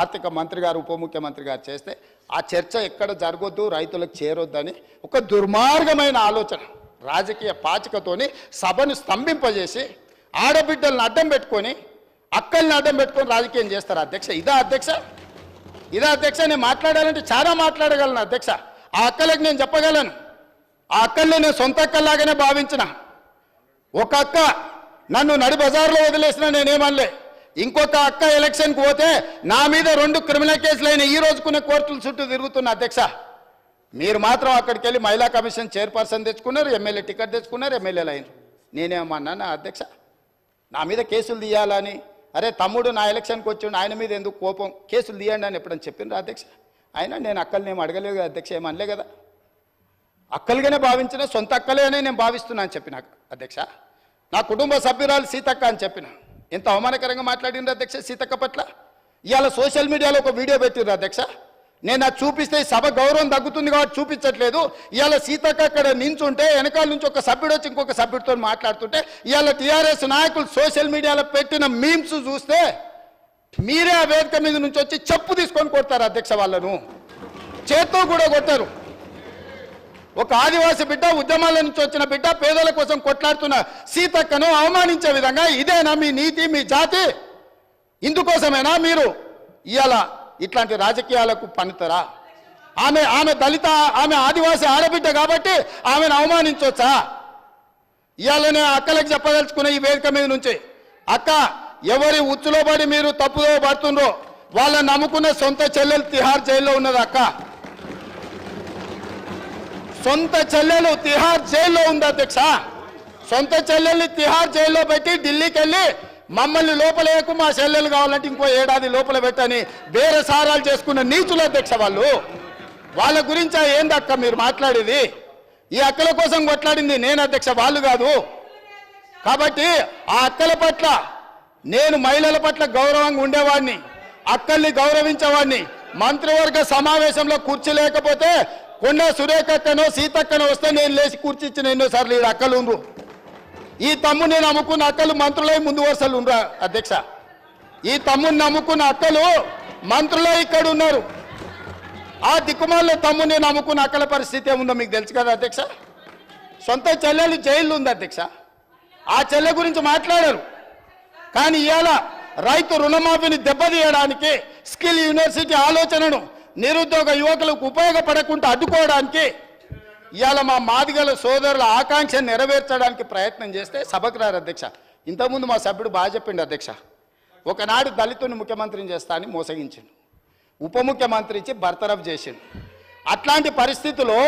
ఆర్థిక మంత్రి గారు ఉప ముఖ్యమంత్రి గారు చేస్తే ఆ చర్చ ఎక్కడ జరగొద్దు రైతులకు చేరొద్దని ఒక దుర్మార్గమైన ఆలోచన. రాజకీయ పాచికతోని సభను స్తంభింపజేసి ఆడబిడ్డలను అడ్డం పెట్టుకొని అక్కల్ని అడ్డం పెట్టుకొని రాజకీయం చేస్తారు అధ్యక్ష. ఇదా అధ్యక్ష? ఇదా అధ్యక్ష? నేను మాట్లాడాలంటే చాలా మాట్లాడగలను అధ్యక్ష. ఆ అక్కలకు నేను చెప్పగలను. ఆ అక్కల్ని నేను సొంత అక్కల్లాగానే భావించిన. ఒక అక్క నన్ను నడి బజార్లో వదిలేసిన నేనేమనలే. ఇంకొక అక్క ఎలక్షన్కి పోతే నా మీద రెండు క్రిమినల్ కేసులు అయిన ఈ రోజుకునే కోర్టుల చుట్టూ తిరుగుతున్న అధ్యక్ష. మీరు మాత్రం అక్కడికి వెళ్ళి మహిళా కమిషన్ చైర్పర్సన్ తెచ్చుకున్నారు ఎమ్మెల్యే టికెట్ తెచ్చుకున్నారు ఎమ్మెల్యేలు అయినారు నేనేమన్నా నా అధ్యక్ష నా మీద కేసులు తీయాలని. అరే తమ్ముడు నా ఎలక్షన్కి వచ్చిండు ఆయన మీద ఎందుకు కోపం? కేసులు తీయండి అని ఎప్పుడని చెప్పిండ్రు అధ్యక్ష? అయినా నేను అక్కల్ని ఏం అడగలేదు కదా అధ్యక్ష ఏమనలే కదా? అక్కలుగానే భావించిన సొంత అక్కలే అని నేను భావిస్తున్నా అని చెప్పిన అధ్యక్ష. నా కుటుంబ సభ్యురాలు సీతక్క అని చెప్పిన. ఎంత అవమానకరంగా మాట్లాడిండ్రు అధ్యక్ష సీతక్క పట్ల? ఇవాళ సోషల్ మీడియాలో ఒక వీడియో పెట్టిర్రు అధ్యక్ష. నేను అది చూపిస్తే సభ గౌరవం తగ్గుతుంది కాబట్టి చూపించట్లేదు. ఇవాళ సీతక్క అక్కడ నించుంటే వెనకాల నుంచి ఒక సభ్యుడు వచ్చి ఇంకొక సభ్యుడితో మాట్లాడుతుంటే ఇవాళ టీఆర్ఎస్ నాయకులు సోషల్ మీడియాలో పెట్టిన మీమ్స్ చూస్తే మీరే ఆ వేదిక మీద నుంచి వచ్చి చెప్పు తీసుకొని కొడతారు అధ్యక్ష వాళ్ళను. చేత్తో కూడా కొట్టారు. ఒక ఆదివాసి బిడ్డ ఉద్యమాల నుంచి వచ్చిన బిడ్డ పేదల కోసం కొట్లాడుతున్న సీతక్కను అవమానించే విధంగా ఇదేనా మీ నీతి మీ జాతి? ఇందుకోసమేనా మీరు ఇవాళ ఇట్లాంటి రాజకీయాలకు పనితరా? ఆమె ఆమె దళిత ఆమె ఆదివాసి ఆడబిడ్డ కాబట్టి ఆమెను అవమానించవచ్చా ఇవాళ నేను అక్కలకు చెప్పదలుచుకున్న ఈ వేదిక మీద నుంచి అక్క ఎవరి ఉచ్చులో పడి మీరు తప్పుదో పడుతుండ్రో వాళ్ళని నమ్ముకున్న సొంత చెల్లెలు తిహార్ జైల్లో ఉన్నది అక్క. సొంత చెల్లెలు తిహార్ జైల్లో ఉంది అధ్యక్ష. సొంత చెల్లెల్ని తిహార్ జైల్లో పెట్టి ఢిల్లీకి వెళ్ళి మమ్మల్ని లోపలేకు మా చెల్లెలు కావాలంటే ఇంకో ఏడాది లోపల పెట్టని వేరే సారాలు చేసుకున్న నీచులు అధ్యక్ష వాళ్ళు. వాళ్ళ గురించి ఏందక్క మీరు మాట్లాడేది? ఈ అక్కల కోసం కొట్లాడింది నేను అధ్యక్ష వాళ్ళు కాదు. కాబట్టి ఆ అక్కల పట్ల నేను మహిళల పట్ల గౌరవంగా ఉండేవాడిని అక్కల్ని గౌరవించేవాడిని మంత్రివర్గ సమావేశంలో కూర్చోలేకపోతే కొండ సురేఖక్కనో సీతక్కనో వస్తే నేను లేచి కూర్చిచ్చిన ఎన్నోసార్లు ఈ అక్కలు ఉండ్రు. ఈ తమ్ముడు నేను నమ్ముకున్న అక్కలు మంత్రులై ముందు వరుసలు ఉండరా అధ్యక్ష. ఈ తమ్ముడిని నమ్ముకున్న అక్కలు మంత్రులై ఇక్కడ ఉన్నారు. ఆ దిక్కుమాల నేను నమ్ముకున్న అక్కల పరిస్థితి ఏముందో మీకు తెలుసు కదా అధ్యక్ష? సొంత చెల్లెలు జైల్లో ఉంది అధ్యక్ష. ఆ చెల్లె గురించి మాట్లాడారు. కానీ ఇవాళ రైతు రుణమాఫీని దెబ్బతీయడానికి స్కిల్ యూనివర్సిటీ ఆలోచనను నిరుద్యోగ యువకులకు ఉపయోగపడకుండా అడ్డుకోవడానికి ఇవాళ మా మాదిగల సోదరుల ఆకాంక్ష నెరవేర్చడానికి ప్రయత్నం చేస్తే సభకు రారు అధ్యక్ష. ఇంతకుముందు మా సభ్యుడు బాగా చెప్పిండు అధ్యక్ష. ఒకనాడు దళితుని ముఖ్యమంత్రిని చేస్తా అని మోసగించిండు. ఉప ముఖ్యమంత్రి ఇచ్చి బర్తరఫ్ చేసిండు. అట్లాంటి పరిస్థితుల్లో